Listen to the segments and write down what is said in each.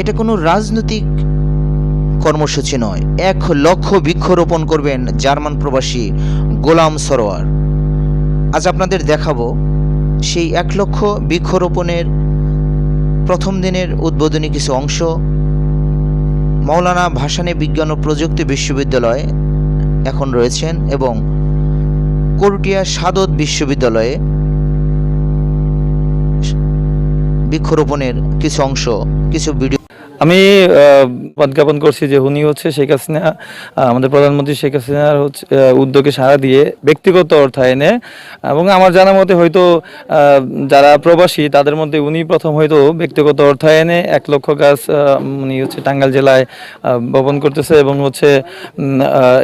এটা কোনো রাজনৈতিক কর্মসূচি নয়। এক লক্ষ বৃক্ষরোপণ করবেন জার্মান প্রবাসী গোলাম সরোয়ার। আজ আপনাদের দেখাবো সেই এক লক্ষ বৃক্ষরোপণের প্রথম দিনের উদ্বোধনী কিছু অংশ। মৌলানা ভাসানী বিজ্ঞান ও প্রযুক্তি বিশ্ববিদ্যালয়ে এখন রয়েছেন এবং করটিয়া সাদত বিশ্ববিদ্যালয়ে বৃক্ষরোপণের কিছু অংশ, কিছু ভিডিও আমি প্রজ্ঞাপন করছি যে উনি হচ্ছে শেখ হাসিনা আমাদের প্রধানমন্ত্রী শেখ হাসিনার হচ্ছে উদ্যোগে সাড়া দিয়ে ব্যক্তিগত অর্থায়নে এবং আমার জানা মতে হয়তো যারা প্রবাসী তাদের মধ্যে উনি প্রথম হয়তো ব্যক্তিগত অর্থায়নে এক লক্ষ গাছ উনি হচ্ছে টাঙ্গাইল জেলায় বপন করতেছে এবং হচ্ছে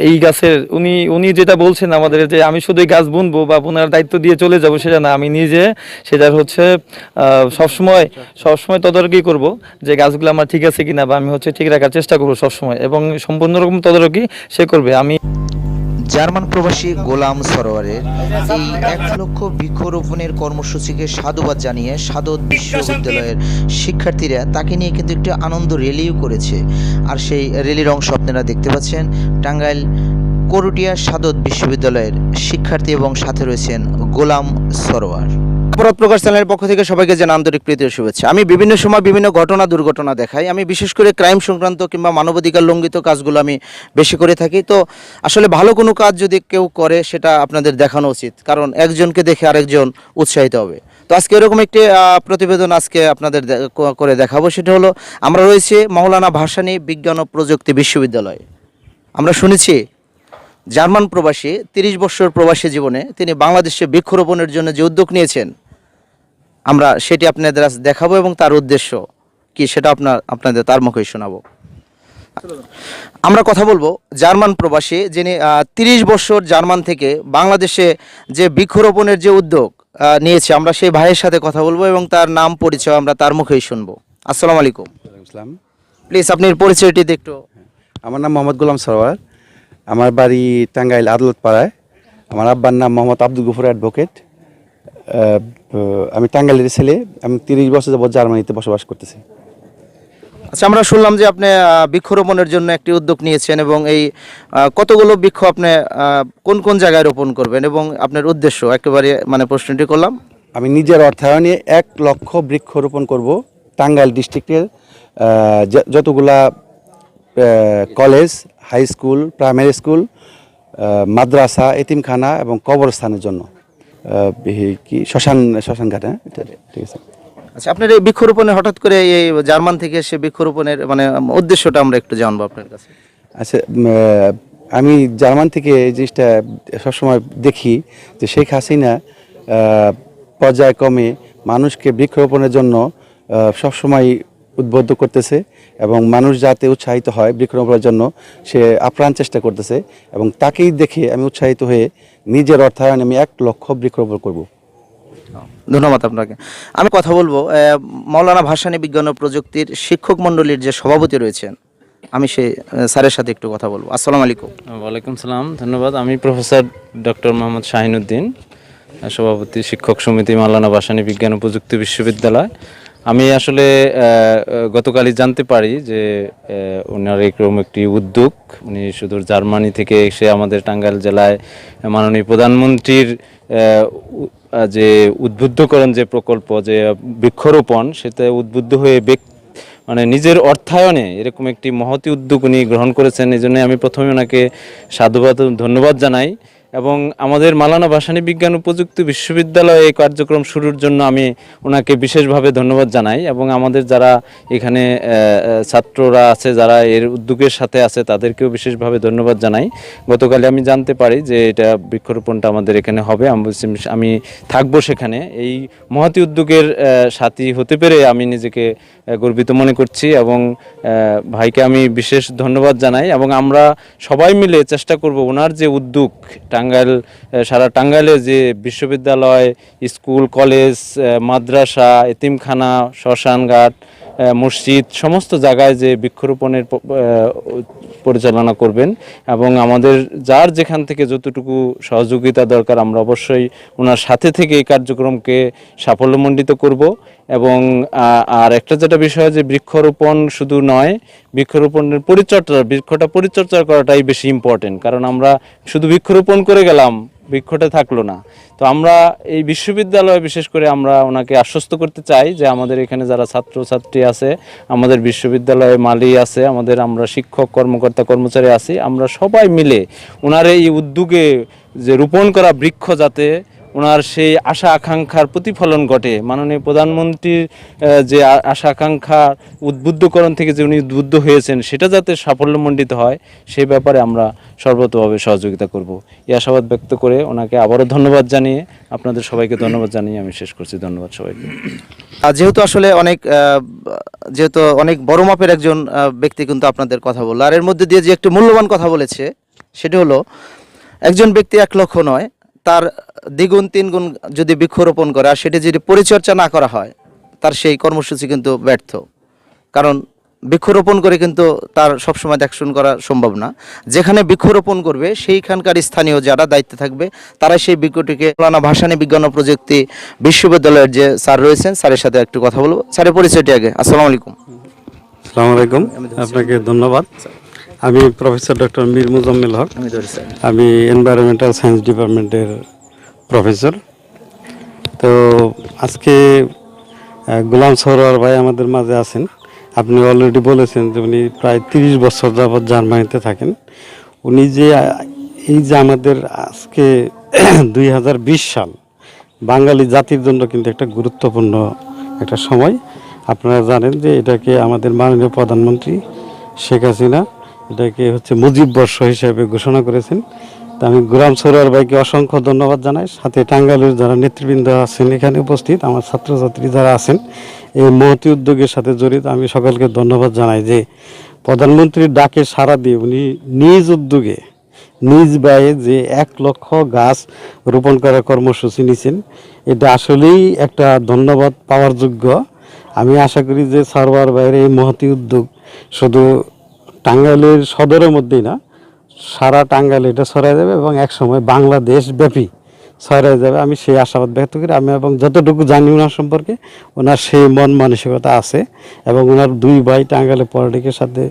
এই গাছের উনি উনি যেটা বলছেন আমাদের যে আমি শুধু গাছ বুনবো বা বোনার দায়িত্ব দিয়ে চলে যাব সেটা না, আমি নিজে সেটার হচ্ছে সবসময় সবসময় তদারকি করব যে গাছগুলো আমার ঠিক আছে কিনা বা আমি হচ্ছে ঠিক রাখার চেষ্টা করব সবসময় এবং সম্পূর্ণ রকম তদারকি সে করবে। আমি জার্মান প্রবাসী গোলাম সরোয়ারের এই এক লক্ষ বৃক্ষরোপণের কর্মসূচিকে সাধুবাদ জানিয়ে সাদত বিশ্ববিদ্যালয়ের শিক্ষার্থীরা তাকে নিয়ে কিন্তু একটি আনন্দ র্যালিও করেছে। আর সেই র্যালির অংশ আপনারা দেখতে পাচ্ছেন। টাঙ্গাইল করুটিয়া সাদত বিশ্ববিদ্যালয়ের শিক্ষার্থী এবং সাথে রয়েছেন গোলাম সরোয়ার। অপরাধ প্রকাশ চ্যানেলের পক্ষ থেকে সবাইকে জানা আন্তরিক প্রীতি শুভেচ্ছা। আমি বিভিন্ন সময় বিভিন্ন ঘটনা, দুর্ঘটনা দেখাই। আমি বিশেষ করে ক্রাইম সংক্রান্ত কিংবা মানবাধিকার লঙ্ঘিত কাজগুলো আমি বেশি করে থাকি। তো আসলে ভালো কোনো কাজ যদি কেউ করে, সেটা আপনাদের দেখানো উচিত। কারণ একজনকে দেখে আরেকজন উৎসাহিত হবে। তো আজকে এরকম একটি প্রতিবেদন আজকে আপনাদের করে দেখাবো। সেটা হলো, আমরা রয়েছে মৌলানা ভাসানী বিজ্ঞান ও প্রযুক্তি বিশ্ববিদ্যালয়। আমরা শুনেছি, জার্মান প্রবাসী, তিরিশ বছর প্রবাসী জীবনে তিনি বাংলাদেশে বৃক্ষরোপণের জন্য যে উদ্যোগ নিয়েছেন, আমরা সেটি আপনাদের দেখাবো এবং তার উদ্দেশ্য কি সেটা আপনার, আপনাদের তার মুখেই শোনাবো। আমরা কথা বলব জার্মান প্রবাসী যিনি তিরিশ বছর জার্মান থেকে বাংলাদেশে যে বৃক্ষরোপণের যে উদ্যোগ নিয়েছে আমরা সেই ভাইয়ের সাথে কথা বলব এবং তার নাম পরিচয় আমরা তার মুখেই শুনব। আসসালামু আলাইকুম। ইসলাম প্লিজ আপনার পরিচয়টি একটু আমার নাম মোহাম্মদ গোলাম সরোয়ার আমার বাড়ি টাঙ্গাইল আদালত পাড়ায় আমার আব্বার নাম মোহাম্মদ আব্দুল গফুর অ্যাডভোকেট। আমি টাঙ্গাইলের ছেলে। আমি তিরিশ বছর যাবৎ জার্মানিতে বসবাস করতেছি। আচ্ছা আমরা শুনলাম যে আপনি বৃক্ষরোপণের জন্য একটি উদ্যোগ নিয়েছেন এবং এই কতগুলো বৃক্ষ আপনি কোন কোন জায়গায় রোপণ করবেন এবং আপনার উদ্দেশ্য? একেবারে মানে প্রশ্নটি করলাম। আমি নিজের অর্থায়নে এক লক্ষ বৃক্ষরোপণ করব। টাঙ্গাইল ডিস্ট্রিক্টের যতগুলা college, high school, primary school মাদ্রাসা, এতিমখানা এবং কবরস্থানের জন্য কি, শ্মশান শ্মশান ঘাট হ্যাঁ ঠিক আছে। আচ্ছা আপনার এই বৃক্ষরোপণে হঠাৎ করে এই জার্মান থেকে সে বৃক্ষরোপণের মানে উদ্দেশ্যটা আমরা একটু জানব আপনার কাছে। আচ্ছা আমি জার্মান থেকে এই জিনিসটা সবসময় দেখি যে শেখ হাসিনা পর্যায়ক্রমে মানুষকে বৃক্ষরোপণের জন্য সবসময় উদ্বুদ্ধ করতেছে এবং মানুষ যাতে উৎসাহিত হয় বৃক্ষরোপণের জন্য, সে আপ্রাণ চেষ্টা করতেছে এবং তাকেই দেখে আমি উৎসাহিত হয়ে নিজের অর্থায়নে আমি এক লক্ষ বৃক্ষরোপণ করব। ধন্যবাদ আপনাকে। আমি কথা বলব মৌলানা ভাসানী বিজ্ঞান ও প্রযুক্তির শিক্ষক মণ্ডলীর যে সভাপতি রয়েছেন আমি আহ, স্যারের সাথে একটু কথা বলব। আসসালামু আলাইকুম। ওয়ালাইকুম সালাম ধন্যবাদ। আমি প্রফেসর ডক্টর মোহাম্মদ শাহিনুদ্দিন সভাপতি শিক্ষক সমিতি মাওলানা ভাসানী বিজ্ঞান ও প্রযুক্তি বিশ্ববিদ্যালয়। আমি আসলে গতকালই জানতে পারি যে ওনার এরকম একটি উদ্যোগ উনি সুদূর জার্মানি থেকে এসে আমাদের টাঙ্গাইল জেলায় মাননীয় প্রধানমন্ত্রীর যে উদ্বুদ্ধকরণ যে প্রকল্প, যে বৃক্ষরোপণ, সেটা উদ্বুদ্ধ হয়ে মানে নিজের অর্থায়নে এরকম একটি মহতি উদ্যোগ উনি গ্রহণ করেছেন। এই জন্য আমি প্রথমে ওনাকে সাধুবাদ ধন্যবাদ জানাই। এবং আমাদের মালানা ভাসানী বিজ্ঞান ও প্রযুক্তি বিশ্ববিদ্যালয়ে এই কার্যক্রম শুরুর জন্য আমি ওনাকে বিশেষভাবে ধন্যবাদ জানাই এবং আমাদের যারা এখানে ছাত্ররা আছে, যারা এর উদ্যোগের সাথে আছে, তাদেরকেও বিশেষভাবে ধন্যবাদ জানাই। গতকালে আমি জানতে পারি যে এটা বৃক্ষরোপণটা আমাদের এখানে হবে। আমি থাকব সেখানে। এই মহাতি উদ্যোগের সাথী হতে পেরে আমি নিজেকে গর্বিত মনে করছি এবং ভাইকে আমি বিশেষ ধন্যবাদ জানাই এবং আমরা সবাই মিলে চেষ্টা করব ওনার যে উদ্যোগ টাঙ্গাইল সারা টাঙ্গাইলে যে বিশ্ববিদ্যালয় স্কুল কলেজ মাদ্রাসা এতিমখানা শ্মশানঘাট মসজিদ, সমস্ত জায়গায় যে বৃক্ষরোপণের পরিচালনা করবেন এবং আমাদের যার যেখান থেকে যতটুকু সহযোগিতা দরকার, আমরা অবশ্যই ওনার সাথে থেকে এই কার্যক্রমকে সাফল্যমণ্ডিত করব এবং আর একটা যেটা বিষয় যে বৃক্ষরোপণ শুধু নয়, বৃক্ষরোপণের পরিচর্যা, বৃক্ষটা পরিচর্যা করাটাই বেশি ইম্পর্টেন্ট কারণ আমরা শুধু বৃক্ষরোপণ করে গেলাম বৃক্ষটা থাকল না। তো আমরা এই বিশ্ববিদ্যালয়ে, বিশেষ করে আমরা ওনাকে আশ্বস্ত করতে চাই যে আমাদের এখানে যারা ছাত্র, ছাত্রী আছে, আমাদের বিশ্ববিদ্যালয়ে মালি আছে, আমাদের আমরা শিক্ষক, কর্মকর্তা, কর্মচারী আছি, আমরা সবাই মিলে ওনার এই উদ্যোগে যে রোপণ করা বৃক্ষ যাতে ওনার সেই আশা আকাঙ্ক্ষার প্রতিফলন ঘটে। মাননীয় প্রধানমন্ত্রীর যে আশা আকাঙ্ক্ষা উদ্বুদ্ধকরণ থেকে যে উনি উদ্বুদ্ধ হয়েছেন, সেটা যাতে সাফল্যমণ্ডিত হয় সেই ব্যাপারে আমরা সর্বতভাবে সহযোগিতা করব। এই আশাবাদ ব্যক্ত করে ওনাকে আবারও ধন্যবাদ জানিয়ে আপনাদের সবাইকে ধন্যবাদ জানিয়ে আমি শেষ করছি। ধন্যবাদ সবাইকে। যেহেতু আসলে অনেক যেহেতু অনেক বড় মাপের একজন ব্যক্তি কিন্তু আপনাদের কথা বলল। আর এর মধ্যে দিয়ে যে একটি মূল্যবান কথা বলেছে, সেটি হলো, একজন ব্যক্তি এক লক্ষ নয় তার দ্বিগুণ, তিনগুণ যদি বৃক্ষরোপণ করে আর সেটি যদি পরিচর্যা না করা হয়, তার সেই কর্মসূচি কিন্তু ব্যর্থ। কারণ বৃক্ষরোপণ করে কিন্তু তার সবসময় দেখাশোন করা সম্ভব না। যেখানে বৃক্ষরোপণ করবে, সেইখানকার স্থানীয় যারা দায়িত্বে থাকবে তারা সেই বৃক্ষটিকে পুরানা ভাসানী বিজ্ঞান ও প্রযুক্তি বিশ্ববিদ্যালয়ের যে স্যার রয়েছেন, স্যারের সাথে একটু কথা বলব। স্যারের পরিচয়টি আগে। আসসালামু আলাইকুম। আসসালামু আলাইকুম। আপনাকে ধন্যবাদ। আমি প্রফেসর ডক্টর মীর মুজাম্মিল হক। আমি এনভায়রনমেন্টাল সায়েন্স ডিপার্টমেন্টের প্রফেসর। তো আজকে গোলাম সরোয়ার ভাই আমাদের মাঝে আছেন। আপনি অলরেডি বলেছেন যে উনি প্রায় তিরিশ বছর যাবৎ জার্মানিতে থাকেন। উনি যে এই যে আমাদের আজকে দুই হাজার বিশ সাল বাঙালি জাতির জন্য কিন্তু একটা গুরুত্বপূর্ণ একটা সময়। আপনারা জানেন যে এটাকে আমাদের মাননীয় প্রধানমন্ত্রী শেখ হাসিনা এটাকে হচ্ছে মুজিব বর্ষ হিসেবে ঘোষণা করেছেন। তা আমি গুরাম সরোয়ার ভাইকে অসংখ্য ধন্যবাদ জানাই। সাথে টাঙ্গাইলের যারা নেতৃবৃন্দ আছেন, এখানে উপস্থিত আমার ছাত্রছাত্রী যারা আছেন, এই মহতি উদ্যোগের সাথে জড়িত, আমি সকলকে ধন্যবাদ জানাই যে প্রধানমন্ত্রীর ডাকে সাড়া দিয়ে উনি নিজ উদ্যোগে, নিজ ব্যয়ে যে এক লক্ষ গাছ রোপণ করার কর্মসূচি নিয়েছেন এটা আসলেই একটা ধন্যবাদ পাওয়ার যোগ্য। আমি আশা করি যে সারওয়ার বাইরে এই মহতি উদ্যোগ শুধু টাঙ্গাইলের সদরের মধ্যেই না, সারা টাঙ্গাইল এটা ছড়াই যাবে এবং এক সময় বাংলাদেশ ব্যাপী ছড়াই যাবে। আমি সেই আশাবাদ ব্যক্ত করি। আমি এবং যতটুকু জানি ওনার সম্পর্কে, ওনার সেই মন মানসিকতা আছে এবং ওনার দুই ভাই টাঙ্গাইলে পলিটিক্সের সাথে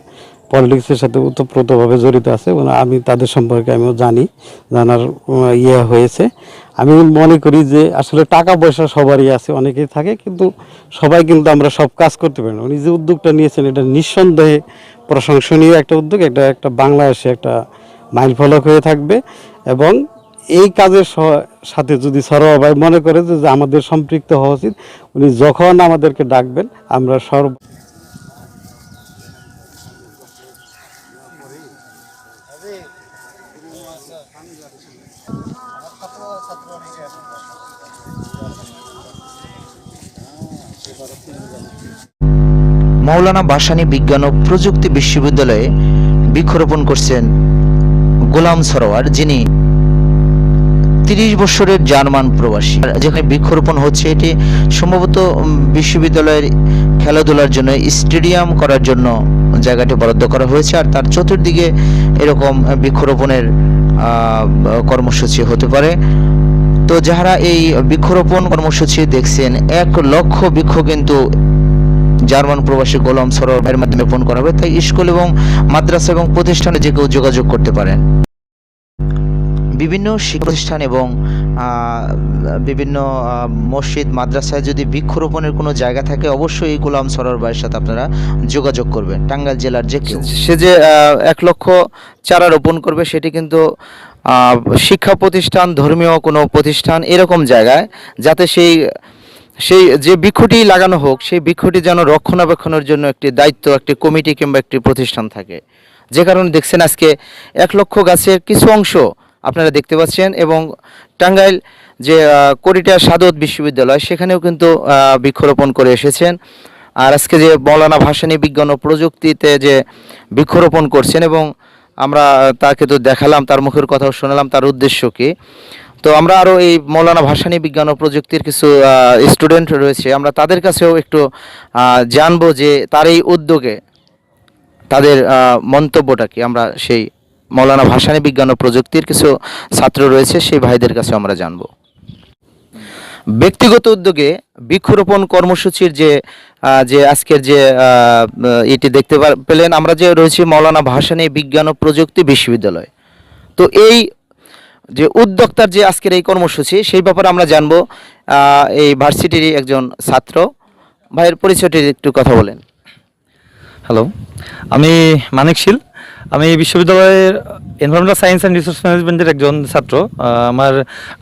পলিটিক্সের সাথে ওতপ্রোতভাবে জড়িত আছে। আমি তাদের সম্পর্কে আমিও জানি। জানার ইয়ে হয়েছে। আমি মনে করি যে আসলে টাকা পয়সা সবারই আছে, অনেকেই থাকে, কিন্তু সবাই কিন্তু আমরা সব কাজ করতে পারি না। উনি যে উদ্যোগটা নিয়েছেন, এটা নিঃসন্দেহে প্রশংসনীয় একটা উদ্যোগ, এটা একটা বাংলাদেশে একটা মাইল ফলক হয়ে থাকবে এবং এই কাজের সাথে যদি সরোয়া ভাই মনে করে যে আমাদের সম্পৃক্ত হওয়া উচিত, উনি যখন আমাদেরকে ডাকবেন, আমরা সর্ব মাওলানা ভাসানী বিজ্ঞান ও প্রযুক্তি বিশ্ববিদ্যালয়ে বৃক্ষরোপণ করছেন গোলাম সরোয়ার যিনি তিরিশ বছরের জার্মান প্রবাসী। যেখানে বৃক্ষরোপণ হচ্ছে, এটি সম্ভবত বিশ্ববিদ্যালয়ের খেলাধুলার জন্য, স্টেডিয়াম করার জন্য জায়গাটি বরাদ্দ করা হয়েছে। আর তার চতুর্দিকে এরকম বৃক্ষরোপণের কর্মসূচি হতে পারে। তো যারা এই বৃক্ষরোপণ কর্মসূচি দেখছেন, এক লক্ষ বৃক্ষ কিন্তু জার্মান প্রবাসী গোলাম সরোবরের মাধ্যমে রোপণ করা হবে। তাই স্কুল এবং মাদ্রাসা এবং প্রতিষ্ঠানে যে কেউ যোগাযোগ করতে পারেন। বিভিন্ন প্রতিষ্ঠান এবং বিভিন্ন মসজিদ, মাদ্রাসায় যদি বৃক্ষরোপণের কোনো জায়গা থাকে, অবশ্যই এই গোলাম সরোর ভাইয়ের সাথে আপনারা যোগাযোগ করবেন, টাঙ্গাইল জেলার যে সে যে এক লক্ষ চারা রোপণ করবে, সেটি কিন্তু শিক্ষা প্রতিষ্ঠান, ধর্মীয় কোনো প্রতিষ্ঠান এরকম জায়গায়, যাতে সেই সেই যে বৃক্ষটি লাগানো হোক, সেই বৃক্ষটি যেন রক্ষণাবেক্ষণের জন্য একটি দায়িত্ব, একটি কমিটি কিংবা একটি প্রতিষ্ঠান থাকে। যে কারণে দেখছেন আজকে এক লক্ষ গাছের কিছু অংশ আপনারা দেখতে পাচ্ছেন এবং টাঙ্গাইল যে করিটা সাদত বিশ্ববিদ্যালয়, সেখানেও কিন্তু বৃক্ষরোপণ করে এসেছেন। আর আজকে যে মৌলানা ভাসানী বিজ্ঞান ও প্রযুক্তিতে যে বৃক্ষরোপণ করছেন এবং আমরা তাকে তো দেখালাম, তার মুখের কথাও শোনালাম, তার উদ্দেশ্য কি? তো আমরা আরও এই মৌলানা ভাসানী বিজ্ঞান ও প্রযুক্তির কিছু স্টুডেন্ট রয়েছে, আমরা তাদের কাছেও একটু জানব যে তার এই উদ্যোগে তাদের মন্তব্যটা কি? আমরা সেই মৌলানা ভাসানী বিজ্ঞান ও প্রযুক্তির কিছু ছাত্র রয়েছে, সেই ভাইদের কাছে আমরা জানব। ব্যক্তিগত উদ্যোগে বৃক্ষরোপণ কর্মসূচির যে যে আজকের যে এটি দেখতে পেলেন, আমরা যে রয়েছি মৌলানা ভাসানী বিজ্ঞান ও প্রযুক্তি বিশ্ববিদ্যালয়। তো এই যে উদ্যোক্তার যে আজকের এই কর্মসূচি, সেই ব্যাপারে আমরা জানব এই ভার্সিটির একজন ছাত্র। ভাইয়ের পরিচয়টি একটু কথা বলেন। হ্যালো আমি মানিক শীল। আমি বিশ্ববিদ্যালয়ের এনভায়রনমেন্টাল সায়েন্স অ্যান্ড রিসোর্স ম্যানেজমেন্টের একজন ছাত্র। আমার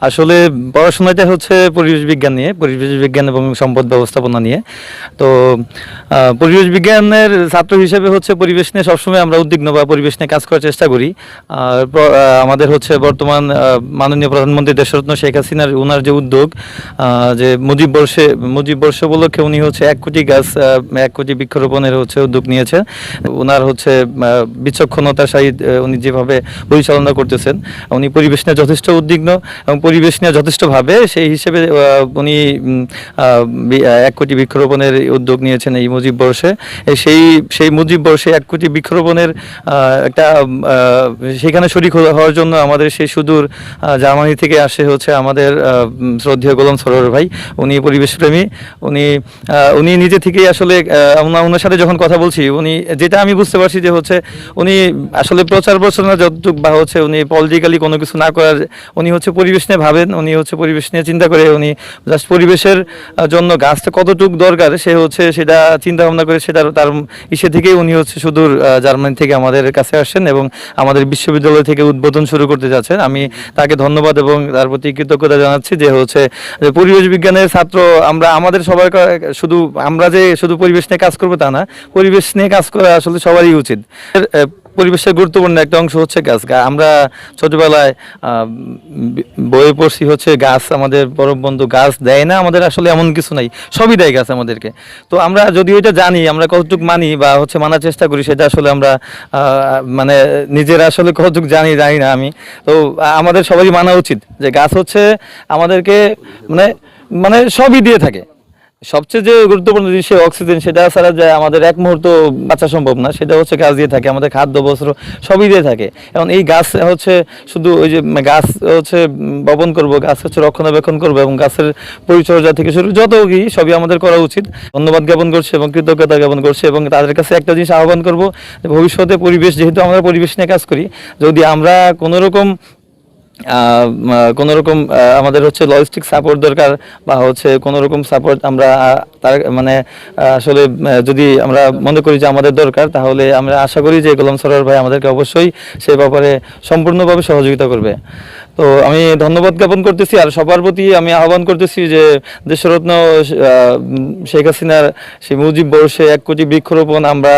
আসলে পড়াশোনাটা হচ্ছে পরিবেশ বিজ্ঞান নিয়ে পরিবেশ বিজ্ঞান এবং সম্পদ ব্যবস্থাপনা নিয়ে। তো পরিবেশ বিজ্ঞানের ছাত্র হিসেবে হচ্ছে পরিবেশ নিয়ে সবসময় আমরা উদ্বিগ্ন বা পরিবেশ নিয়ে কাজ করার চেষ্টা করি। আর আমাদের হচ্ছে বর্তমান মাননীয় প্রধানমন্ত্রী দেশরত্ন শেখ হাসিনার ওনার যে উদ্যোগ যে মুজিব বর্ষে মুজিব বর্ষ উপলক্ষে উনি হচ্ছে এক কোটি গাছ এক কোটি বৃক্ষরোপণের হচ্ছে উদ্যোগ নিয়েছে ওনার হচ্ছে আহ, বিচক্ষণতার সহিত উনি যেভাবে পরিচালনা করতেছেন, উনি পরিবেশ নিয়ে যথেষ্ট উদ্বিগ্ন এবং পরিবেশ নিয়ে যথেষ্টভাবে সেই হিসেবে উনি এক কোটি বৃক্ষরোপণের উদ্যোগ নিয়েছেন এই মুজিব বর্ষে। সেই সেই মুজিব বর্ষে এক কোটি বৃক্ষরোপণের একটা সেখানে শরিক হওয়ার জন্য আমাদের সেই সুদূর জার্মানি থেকে আসে হচ্ছে আমাদের শ্রদ্ধেয় গোলাম সরোর ভাই। উনি পরিবেশপ্রেমী উনি উনি নিজে থেকেই আসলে ওনার সাথে যখন কথা বলছি, উনি, যেটা আমি বুঝতে পারছি যে হচ্ছে, উনি আসলে প্রচার প্রচারণা যতটুক বা হচ্ছে উনি পলিটিক্যালি কোনো কিছু না করার, উনি হচ্ছে পরিবেশ নিয়ে ভাবেন, উনি হচ্ছে পরিবেশ নিয়ে চিন্তা করে, উনি জাস্ট পরিবেশের জন্য গাছটা কতটুক দরকার, সে হচ্ছে সেটা চিন্তা ভাবনা করে সেটা তার ইসে থেকেই উনি হচ্ছে সুদূর জার্মানি থেকে আমাদের কাছে আসছেন এবং আমাদের বিশ্ববিদ্যালয় থেকে উদ্বোধন শুরু করতে যাচ্ছেন। আমি তাকে ধন্যবাদ এবং তার প্রতি কৃতজ্ঞতা জানাচ্ছি যে হচ্ছে, যে পরিবেশ বিজ্ঞানের ছাত্র আমরা, আমাদের সবার শুধু আমরা যে শুধু পরিবেশ নিয়ে কাজ করব তা না, পরিবেশ নিয়ে কাজ করা আসলে সবারই উচিত। পরিবেশের গুরুত্বপূর্ণ একটা অংশ হচ্ছে গাছ। আমরা ছোটবেলায় আহ, বি- বইয়ে পড়ছি হচ্ছে গাছ আমাদের পরম বন্ধু গাছ দেয় না আমাদের আসলে এমন কিছু নাই সবই দেয় গাছ আমাদেরকে। তো আমরা যদি ওইটা জানি আমরা কতটুকু মানি বা হচ্ছে মানার চেষ্টা করি সেটা আসলে আমরা মানে নিজেরা আসলে কতটুকু জানি জানি না আমি। তো আমাদের সবারই মানা উচিত যে গাছ হচ্ছে আমাদেরকে মানে মানে সবই দিয়ে থাকে। সবচেয়ে যে গুরুত্বপূর্ণ জিনিস অক্সিজেন সেটা ছাড়া যে আমাদের এক মুহূর্ত বাঁচা সম্ভব না, সেটা হচ্ছে গাছ দিয়ে থাকে, আমাদের খাদ্য, বস্ত্র সবই দিয়ে থাকে। এখন এই গাছ হচ্ছে শুধু ওই যে গাছ হচ্ছে বপন করব, গাছ হচ্ছে রক্ষণাবেক্ষণ করব এবং গাছের পরিচর্যা থেকে শুরু, যত কি, সবই আমাদের করা উচিত। ধন্যবাদ জ্ঞাপন করছে এবং কৃতজ্ঞতা জ্ঞাপন করছে এবং তাদের কাছে একটা জিনিস আহ্বান করব ভবিষ্যতে পরিবেশ, যেহেতু আমরা পরিবেশ নিয়ে কাজ করি, যদি আমরা কোনো রকম কোনো রকম আমাদের হচ্ছে লজিস্টিক সাপোর্ট দরকার বা হচ্ছে কোনো রকম সাপোর্ট আমরা তার মানে আসলে যদি আমরা মনে করি যে আমাদের দরকার, তাহলে আমরা আশা করি যে গোলাম সরোয়ার ভাই আমাদেরকে অবশ্যই সে ব্যাপারে সম্পূর্ণভাবে সহযোগিতা করবে। তো আমি ধন্যবাদ জ্ঞাপন করতেছি আর সবার প্রতি আমি আহ্বান করতেছি যে দেশরত্ন শেখ হাসিনার সেই মুজিব বর্ষে এক কোটি বৃক্ষরোপণ আমরা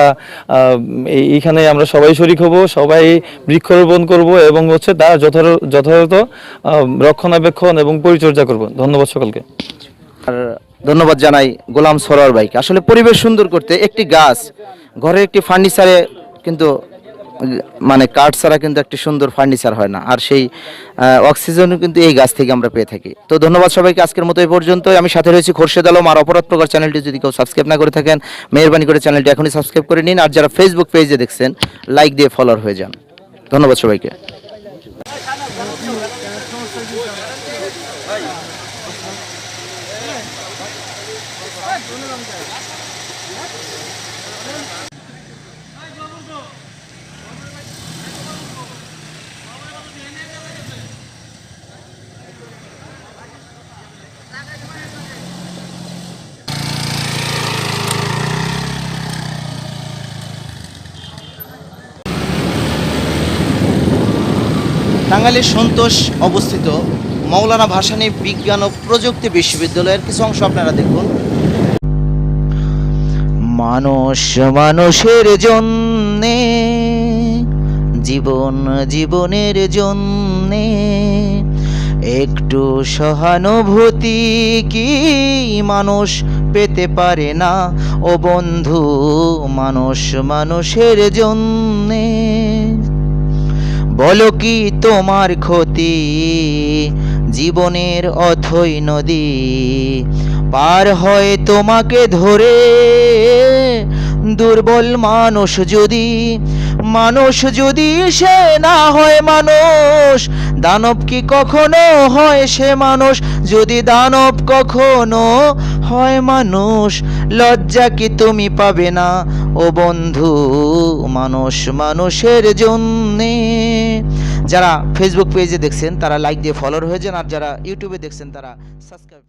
এইখানে আমরা সবাই শরিক হব, সবাই বৃক্ষরোপণ করব এবং হচ্ছে তার যথাযথ রক্ষণাবেক্ষণ এবং পরিচর্যা করব। ধন্যবাদ সকলকে। আর ধন্যবাদ জানাই গোলাম সরোয়ার ভাইকে। আসলে পরিবেশ সুন্দর করতে একটি গাছ, ঘরের একটি ফার্নিচারে কিন্তু মানে কাঠ ছাড়া কিন্তু একটি সুন্দর ফার্নিচার হয় না। আর সেই অক্সিজেনও কিন্তু এই গাছ থেকে আমরা পেয়ে থাকি। তো ধন্যবাদ সবাইকে আজকের মতো এই পর্যন্ত আমি সাথে রয়েছি খোরশেদ আলম আর অপরাধ প্রকার চ্যানেলটি যদি কেউ সাবস্ক্রাইব না করে থাকেন, মেহরবানি করে চ্যানেলটি এখনই সাবস্ক্রাইব করে নিন। আর যারা ফেসবুক পেজে দেখছেন লাইক দিয়ে ফলোয়ার হয়ে যান। ধন্যবাদ সবাইকে। টাঙ্গাইলের সন্তোষ অবস্থিত মৌলানা ভাসানী বিজ্ঞান ও প্রযুক্তি বিশ্ববিদ্যালয়ের কিছু অংশ আপনারা দেখুন। মানুষ মানুষের জন্যে, জীবন জীবনের জন্যে, একটু সহানুভূতি কি মানুষ পেতে পারে না? ও বন্ধু, মানুষ মানুষের জন্যে বলো কি তোমার ক্ষতি? জীবনের অথই নদী পার হয় তোমাকে ধরে। দুর্বল মানুষ যদি মানুষ যদি সে না হয় মানুষ, দানব কি কখনো হয় সে মানুষ? যদি দানব কখনো হয় মানুষ, লজ্জা কি তুমি পাবে না? ও বন্ধু, মানুষ মানুষের জন্যে। যারা ফেসবুক পেজে দেখছেন, তারা লাইক দিয়ে ফলোর হয়েছেন আর যারা ইউটিউবে দেখছেন, তারা সাবস্ক্রাইব